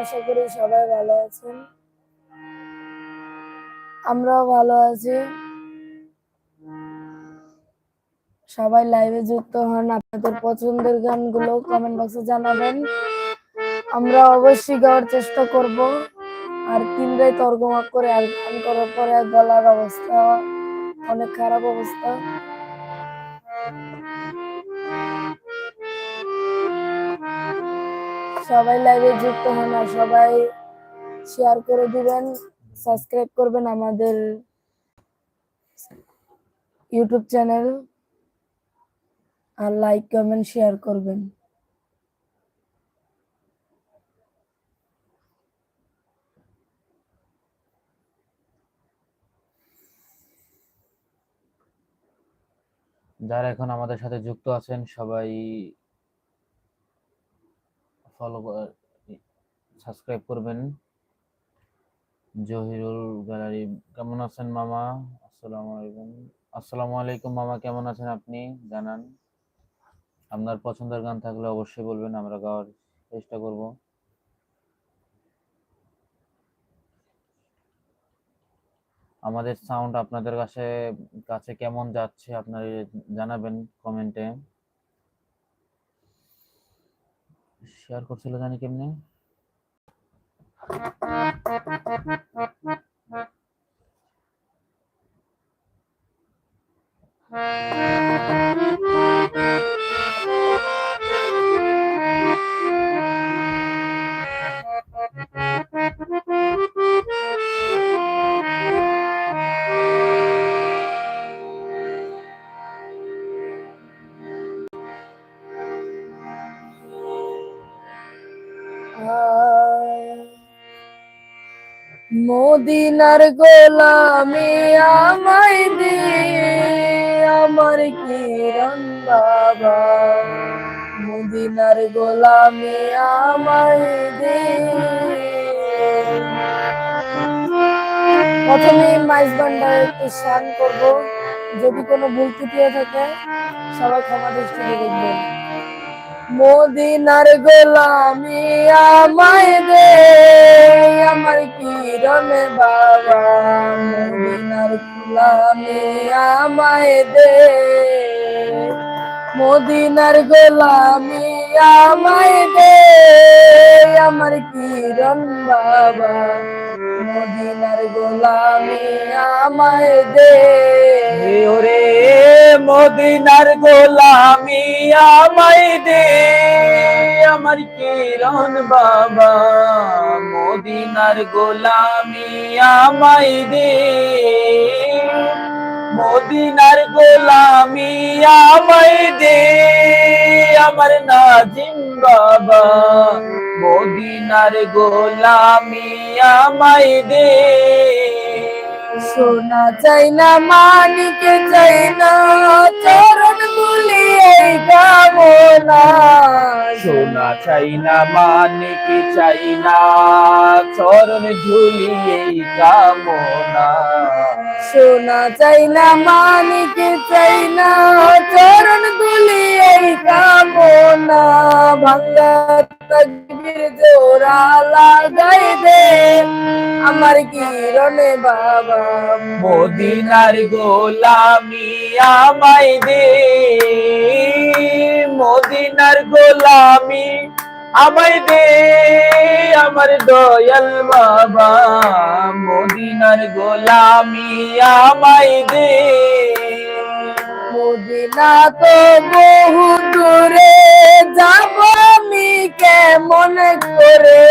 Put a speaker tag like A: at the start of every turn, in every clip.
A: আশা করি সবাই ভালো আছেন। আমরাও ভালো আছি। সবাই লাইভে যুক্ত হন, আপনাদের পছন্দের গানগুলো কমেন্ট বক্সে জানাবেন। আমরা অবশ্যই গাওয়ার চেষ্টা করব। আর তিনটাই তর্কমাক করে আর গান করার পরে গলার অবস্থা অনেক খারাপ অবস্থা। সবাই লাইভে যুক্ত হন আর সবাই শেয়ার করে দিবেন সাবস্ক্রাইব করবেন আমাদের ইউটিউব চ্যানেল আর লাইক কমেন্ট শেয়ার করবেন।
B: যারা এখন আমাদের সাথে যুক্ত আছেন, সবাই ফলো সাবস্ক্রাইব করবেন। জহিরুল গ্যালারি, কেমন আছেন মামা? আসসালামু আলাইকুম। আসসালামু আলাইকুম মামা, কেমন আছেন আপনি? জানান। আপনার পছন্দের গান থাকলে অবশ্যই বলবেন, আমরা গাওয়ার চেষ্টা করব। আমাদের সাউন্ড আপনাদের কাছে কাছে কেমন যাচ্ছে আপনারা জানাবেন কমেন্টে। শেয়ার করছিল জানি কেমনে।
A: মদিনার গোলামি আমায় দে আমার কিরণ বাবা। মদিনার গোলামি আমায় দে প্রথমে মাইস ভান্ডার একটু স্নান করব। যদি কোনো ভুল ত্রুটি থাকে, সবাই ক্ষমা দৃষ্টিতে দেখবেন। মদিনার গোলামি আমায় দে, আমার কিরণে বাবা। মদিনার গোলামি আমায় দে, মদিনার গোলামি আমায় দে, আমার কিরণ বাবা। মদিনার গোলামি আমায় দে।
C: ওরে, মদিনার গোলামি আমায় দে। আমার কিরণ বাবা, মদিনার গোলামি আমায় দে। মদিনার গোলামি আমায় দে আমার নাজিম বাবা। মদিনার গোলামি আমায় দে।
A: সোনা চাই না মানিকে চাই না চরণ গুলি এই কামনা।
C: সোনা চাই না মানিক চাই না চরণ ঝুলি এই কামনা।
A: সোনা চাই না মানিকে চাই না, চরণ গুলি এই কামনা। ভাঙ্গা তকবীর জোড়া লাগাই দে, আমার কিরণে বাবা।
C: মদিনার গোলামি আমায় দে, মদিনার গোলামি আমায় দে আমার দয়াল বাবা মদিনার গোলামি আমায় দে।
A: মদিনা তো বহু দূরে যাব আমি কেমন করে?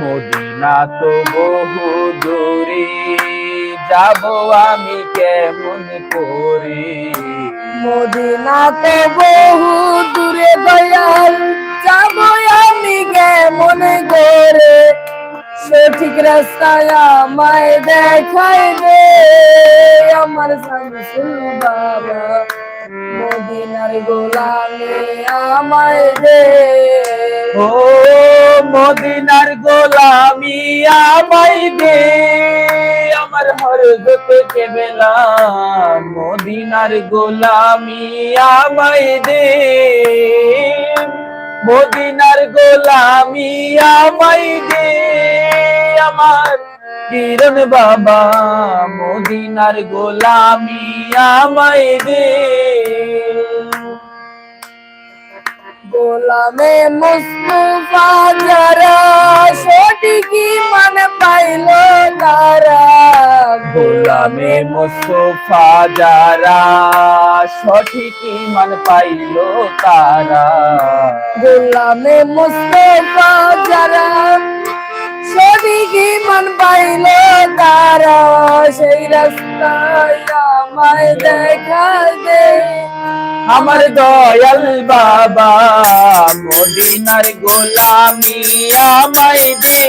C: মদিনা তো বহু দূরে যাব আমি কেমন করে?
A: মদিনা তো বহু দূরে দয়াল যাব কেমন করে সঠিক রাস্তায় আমায় দেখাই দে আমার শামসুল বাবা, মদিনার গোলামি আমায় দে।
C: ও মদিনার গোলামি আমায় দে। আমার হরজত কেবেলা, মদিনার গোলামি আমায় দে। মদিনার গোলামি আমায় দে, আমার কিরণ বাবা। মদিনার গোলামি আমায় দে।
A: গোলামে মুস্তফা যারা সঠিক মান পাইল তারা।
C: গোলামে মুস্তফা যারা সঠিক ইমান পাইল তারা।
A: গোলামে মুস্তফা যারা সঠিক ইমান পাইল তারা, সেই রাস্তায় আমায় দেখা দে।
C: আমার দয়াল বাবা, মদিনার গোলামি আমায় দে।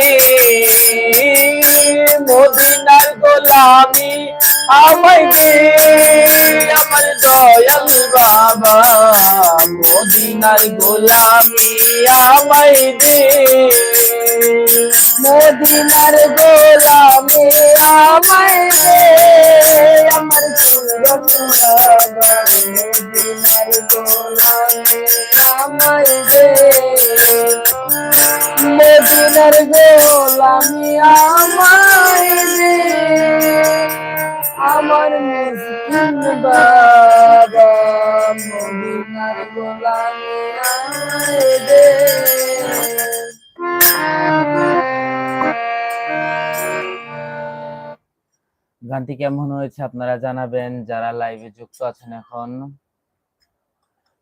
C: মদিনার গোলামি আমায় দে। আমার দয়াল বাবা, মদিনার গোলামি আমায় দে।
A: মদিনার গোলামে আমায় দে, আমার মদিনার গোলামে আমায় দে। মদিনার গোলামে আমায় আমার বাবা মদিনার আমায় দে।
B: গানটি কেমন হয়েছে আপনারা জানাবেন। যারা লাইভে যুক্ত আছেন এখন,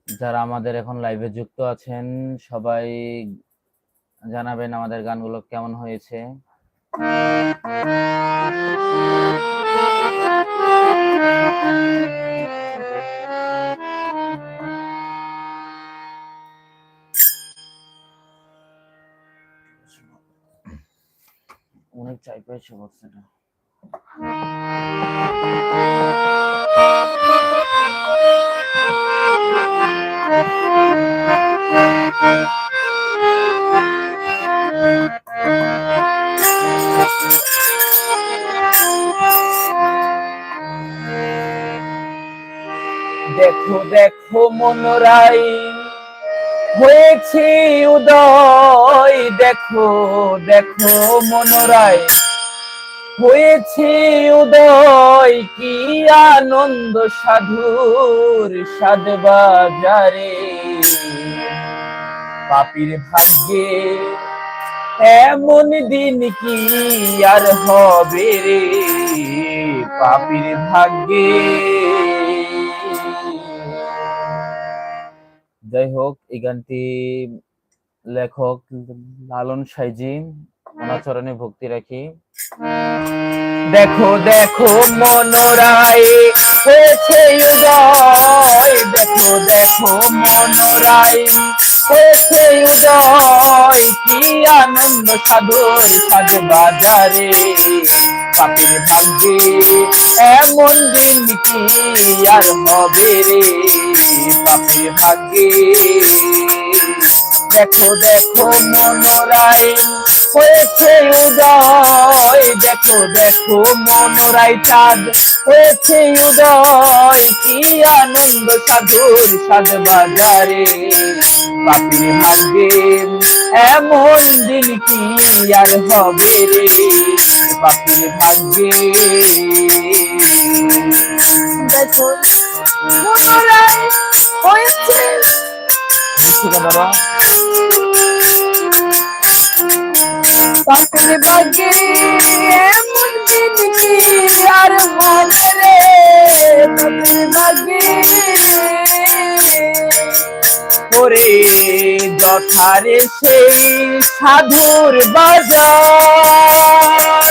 B: যারা আমাদের এখন লাইভে যুক্ত আছেন, সবাই জানাবেন আমাদের গানগুলো কেমন হয়েছে। অনেক চাই পেয়েছে বক্সটা
C: দেখো দেখো মনোরাই। হয়েছে উদয়। দেখো দেখো মনোরায়। হয়েছে উদয়, কি আনন্দ সাধুর সাদ বাজারে পাপির ভাগ্যে এমন দিন কি আর হবে রে? পাপির ভাগ্যে
B: যাই হোক এই গানটি লেখক লালন সাইজি ওনার চরণে ভক্তি রাখি।
C: দেখো দেখো মনোরায় হয়েছে উদয়। দেখো দেখো মনোরায় হয়েছে উদয়। কি আনন্দ সাধুর সাজ বাজারে। পাপির ভাগ্যে এমন দিন কি আর হবে রে? পাপির ভাগ্যে দেখো দেখো মনোরায় হয়েছে উদয়। দেখো দেখো মনোরায় চাঁদ হয়েছে উদয়। কি আনন্দ সাধুর সাজ বাজারে। পাপির ভাগ্যে এমন দিন কি আর হবে রে? পাপির ভাগ্যে।
A: দেখো হয়েছে।
C: বাবা?
A: পাখির ভাগ্যে এমন আর মনে রে
C: যথারে সেই সাধুর বাজার।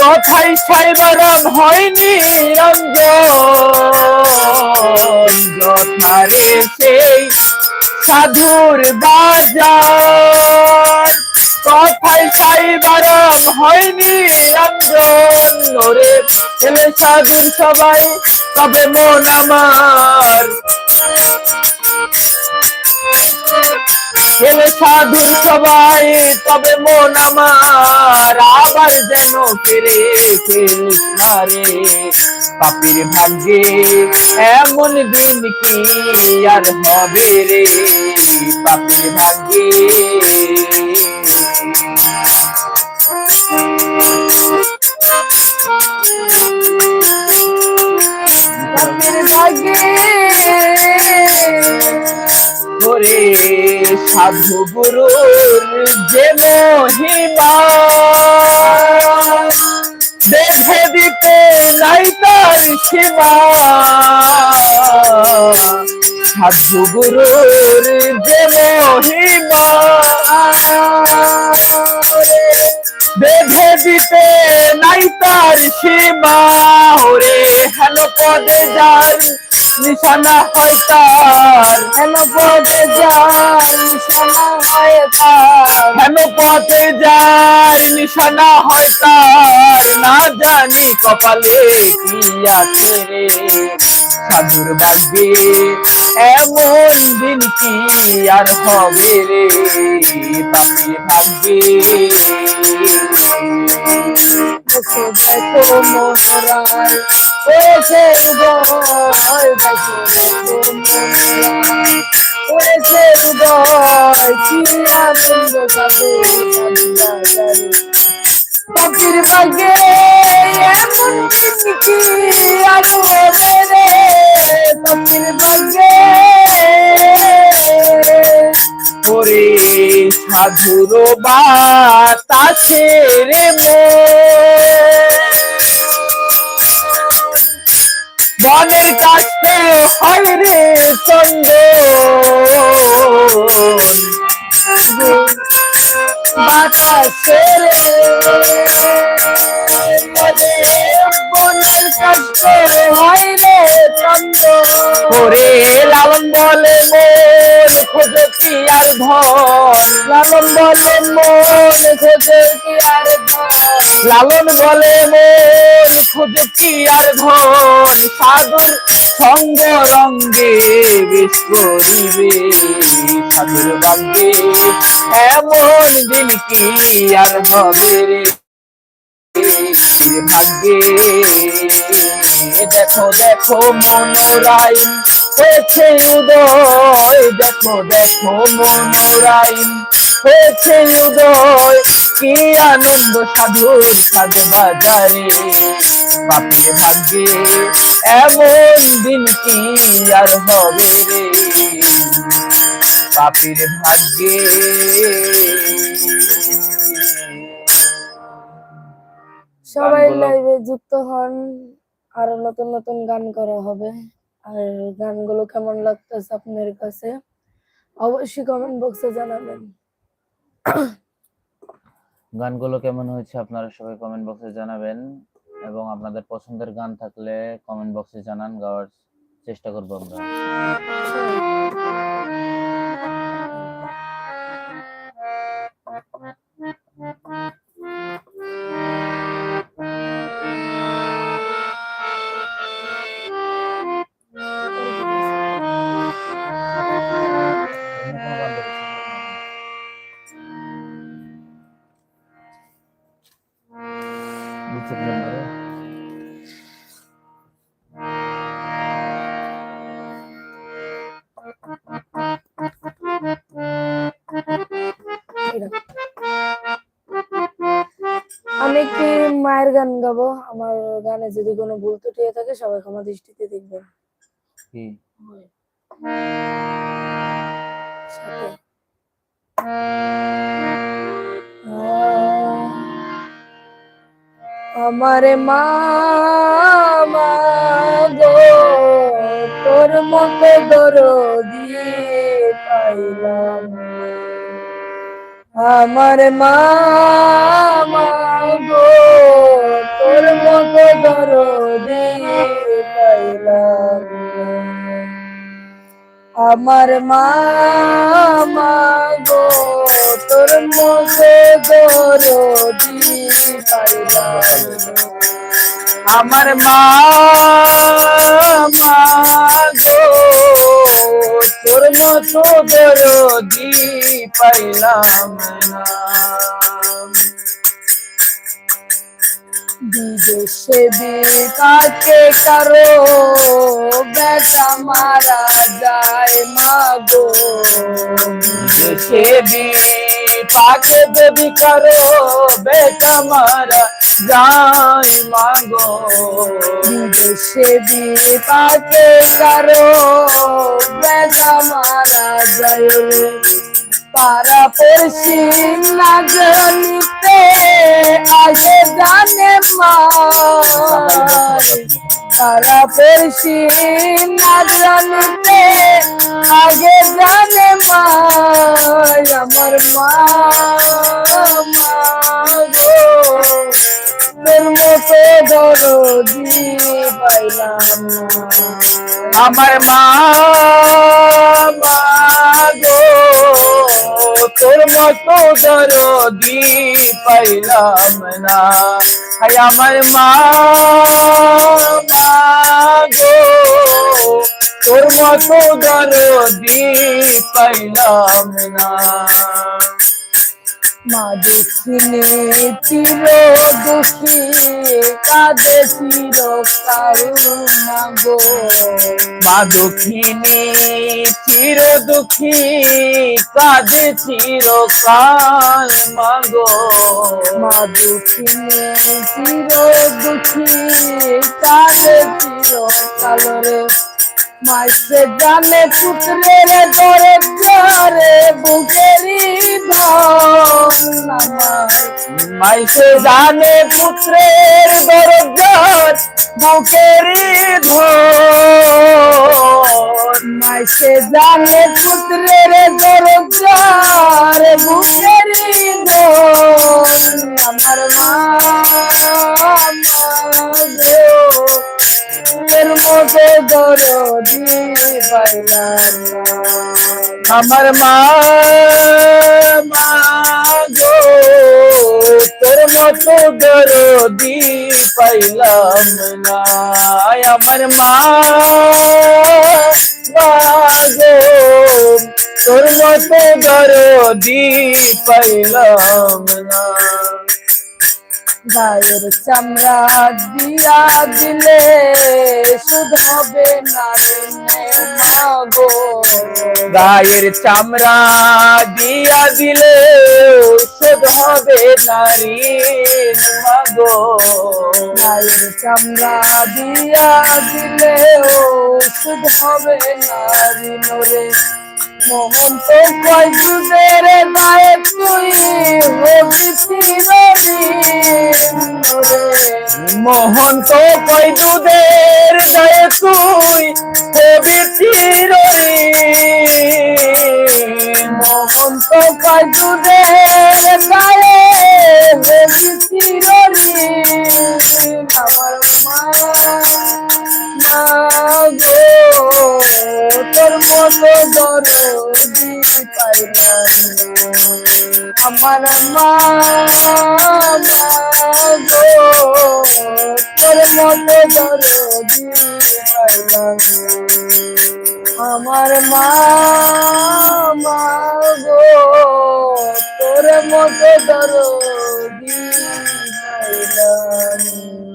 C: কথাই সাইবারাম হয়নি রঞ্জন যথারে সেই সাধুর বাজার। কথাই সাইবারাম হয়নি রঞ্জন ওরে ছেলে সাধুর সবাই, তবে মন আমার। ছেলে সাধুর সবাই তবে মন আমার আবার যেন ফিরে ফেলিস না রে পাপির ভাগ্যে এমন দিন কি আর হবে রে? পাপির ভাগ্যে
A: পাপির ভাগ্যে
C: ওরে সাধু গুরুর যে মহিমা দেখে দিতে নাই তার সীমা সাধু গুরুর যে মহিমা বেঁধে দিতে নাই তার সীমা ওরে হেন পদে যার নিশানা হয় তার।
A: হেন পদে যার নিশানা হয় তার।
C: হেন পথে যার নিশানা হয় তার। না জানি কপালে কি আছে রে। সাধুর ভাগ্যে এমন দিন কি আর হবে রে? পাপির ভাগ্যে।
A: দেখো দেখো মনরায় হয়েছে উদয় দেখো দেখো মনরায় হয়েছে উদয় কি আনন্দ বাজারে পাখির ভাগ্যে এমন কি আর হবে রে পাখির ভাগ্যে
C: ওরে সাধুর বাতাসে রে। বনের কাছে হয় রে চন্দন
A: রে চন্দ্র
C: লালন বলে মন খোঁজে কি আর ধন
A: লালন বলে মন খোঁজে কি আর ধন।
C: লালন বলে মন খোঁজে কি আর ধন। সাধুর সঙ্গ রঙ্গে বেশ করিবে। সাধুর ভাগ্যে এমন কি আর হবে ভাগ্যে দেখো দেখো মনোরাই। হয়েছে উদয় দেখো দেখো মনোরাই। হয়েছে উদয়। কি আনন্দ সাধুর সাধু বাজারে। পাপির ভাগ্যে এমন দিন কি আর হবে রে? পাপির ভাগ্যে
A: সবাই লাইভে যুক্ত হন। আরও নতুন নতুন গান করা হবে। আর গানগুলো কেমন লাগতেছে আপনার কাছে? অবশ্যই কমেন্ট বক্সে জানাবেন।
B: গানগুলো কেমন হয়েছে আপনারা সবাই কমেন্ট বক্সে জানাবেন এবং আপনাদের পছন্দের গান থাকলে কমেন্ট বক্সে জানান, গাওয়ার চেষ্টা করব আমরা।
A: গাবো আমার গানে যদি কোনো ভুল ত্রুটি হয়ে থাকে সবাই ক্ষমা দৃষ্টিতে দেখবেন।
B: কি
A: সাথে। আমার মামা গো তোর মতো দরদি পাইলাম। আমার মামা গো তোর মতো দরদি পাইলাম। আমার মা গো, তোর মতো দরদি পাইলাম
C: আমার মা মা গো, তোর মতো দরদি পাইলাম না
A: বিদেশে বিকাকে কারও? বেটা মারা যায় মাগো।
C: দেশে বি পাকে যদি করো বেটা মারা যাই মাগো।
A: বিদেশে বিপাকে কারও বেটা মারা যায়? পারা পড়শি না জানিতে আগে জানে মা। পারা পড়শি না জানিতে আগে জানে মা। আমার মা তোর মতো দরদি পাইলাম
C: আমার মা তোর মতো দরদি পাইলাম না। হায় আমার মা গো তোর মতো দরদি পাইলাম না।
A: মা দক্ষিণে চির দুঃখী কাঁদে চির গো।
C: মা দক্ষিণী চির দুঃখী কাঁদে চির কাল মাগো
A: মা দক্ষিণে চির দুঃখী কাঁদে চির কালরে মাসে জানে পুত্রের দরে জরে বুকেরি
C: মাইসে জানে পুত্রের দরজার বুকেরি
A: মাসে জানে পুত্রের দরজার বুকের আমার মা এর মতো দরদি পাইলাম।
C: আমার মা গো, তোর মতো দরদি পাইলাম না আমার মা গো, তোর মতো দরদি পাইলাম না
A: গায়ের চামড়া দিয়া দিলে সুদ হবে না মাগো।
C: গায়ের চামড়া দিয়া দিলে শোধ হবে নারী মাগো।
A: গায়ের চামড়া দিয়া দিলে ওষুধ হবে নারী নরে মোহন তো কয় দুধের গায়ে তুই হবি চিরদিন
C: মোহন তো কই দুধের গায়ে তুই হবি চিরঋণ
A: মোহন তো গায়ে আমার মা গো তোর মতো দরদি পাইলাম। আমার মা গো তোর মতো দরদি পাইলাম। আমার মা গো তোর মতো দরদি পাইলাম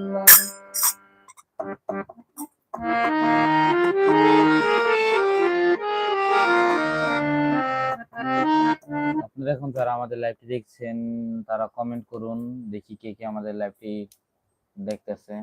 B: এখন যারা আমাদের লাইভটি দেখছেন তারা কমেন্ট করুন দেখি কে কে আমাদের লাইভটি দেখতেছে।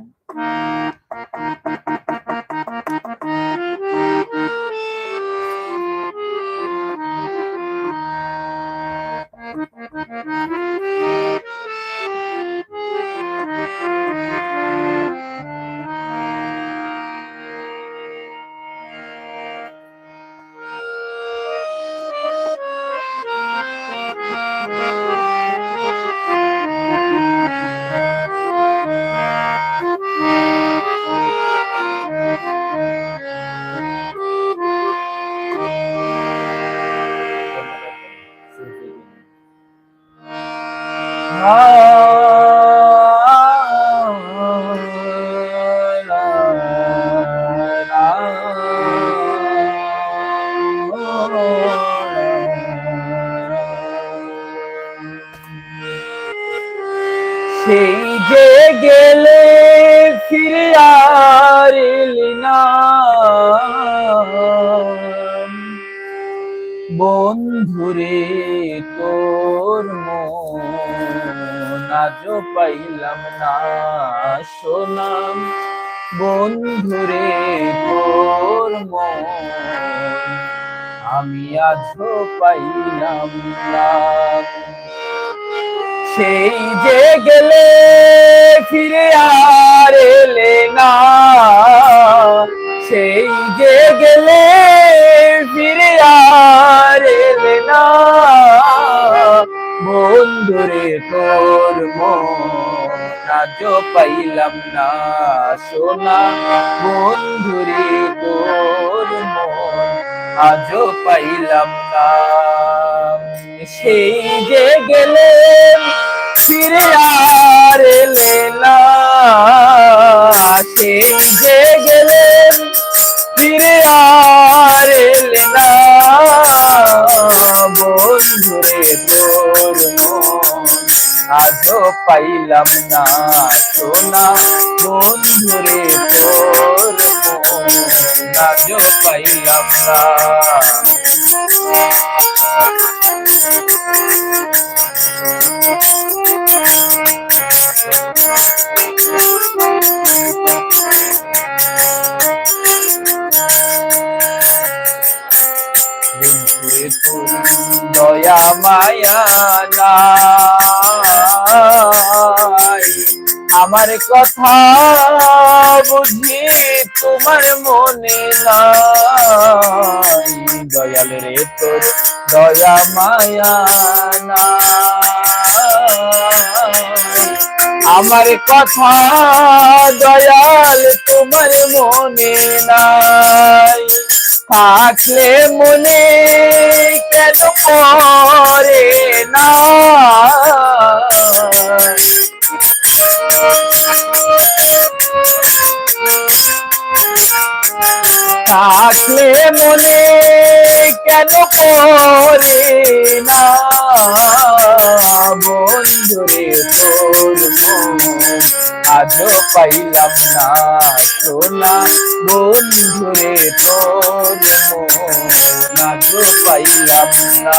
C: আমি আজও পাইলাম না। সেই যে গেলে ফিরে আর এলে না। সেই যে গেলে ফিরে আর এলে না। বন্ধুরে তোর মন পাইলাম না। সোনা বন্ধুরে তোর মন আজও পাইলাম না সেই যে গেলে ফিরে আর এলে না। সেই যে গেলে ফিরে আর এলে না। আজও পাইলাম না সোনা বন্ধুরে তোর আজও পাইলাম না। দয়া মায়া নাই আমার কথা বুঝি তোমার মনে নাই। দয়াল রে তোর দয়া মায়া নাই। আমার কথা দয়াল তোমার মনে নাই। থাকলে মনে কেন পরে না থাকলে মনে কেন পরে না? বন্ধুরে, তোর আজও পাইলাম না সোনা বন্ধুরে, তোর আজও পাইলাম না।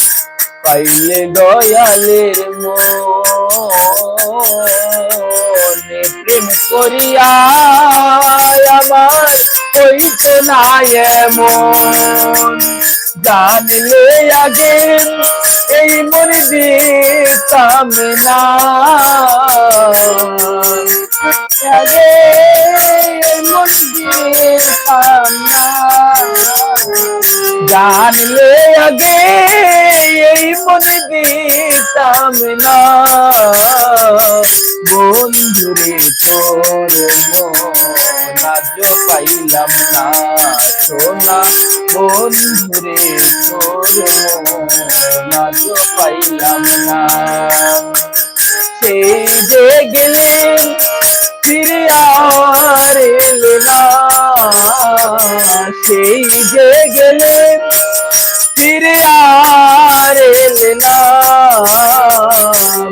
C: পাইলে দয়ালের মনে প্রেম করিয়া আমার হইতো না এমন। জানলে আগে এই মন দিতাম না আগে মন দিতাম না জানলে আগে মন দিতাম না। বন্ধুরে, তোর আজ পাইলাম না। সোনা, বন্ধুরে, তোর মন পাইলাম না। সেই যে গেলেন ফিরে আর এলে না। সেই যে গেলেন ফিরে আর এলে না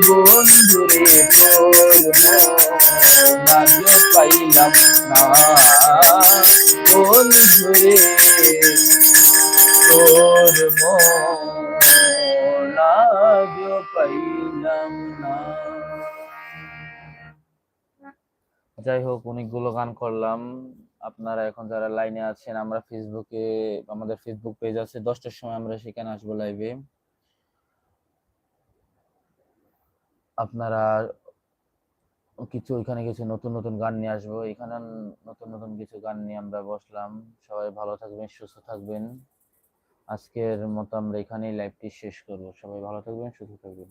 C: বন্ধুরে পাইলাম না বন্ধুরে তোর পাইলাম না
B: যাই হোক, অনেকগুলো গান করলাম। আপনারা এখন যারা লাইনে আছেন, আমরা ফেসবুকে আমাদের ফেসবুক পেজ আছে, দশটার সময় আমরা সেখানে আসব লাইভে আপনারা কিছু, ওইখানে কিছু নতুন নতুন গান নিয়ে আসব। এখানে নতুন নতুন কিছু গান নিয়ে আমরা বসলাম। সবাই ভালো থাকবেন, সুস্থ থাকবেন। আজকের মতো আমরা এখানেই লাইভটি শেষ করব। সবাই ভালো থাকবেন, সুস্থ থাকবেন।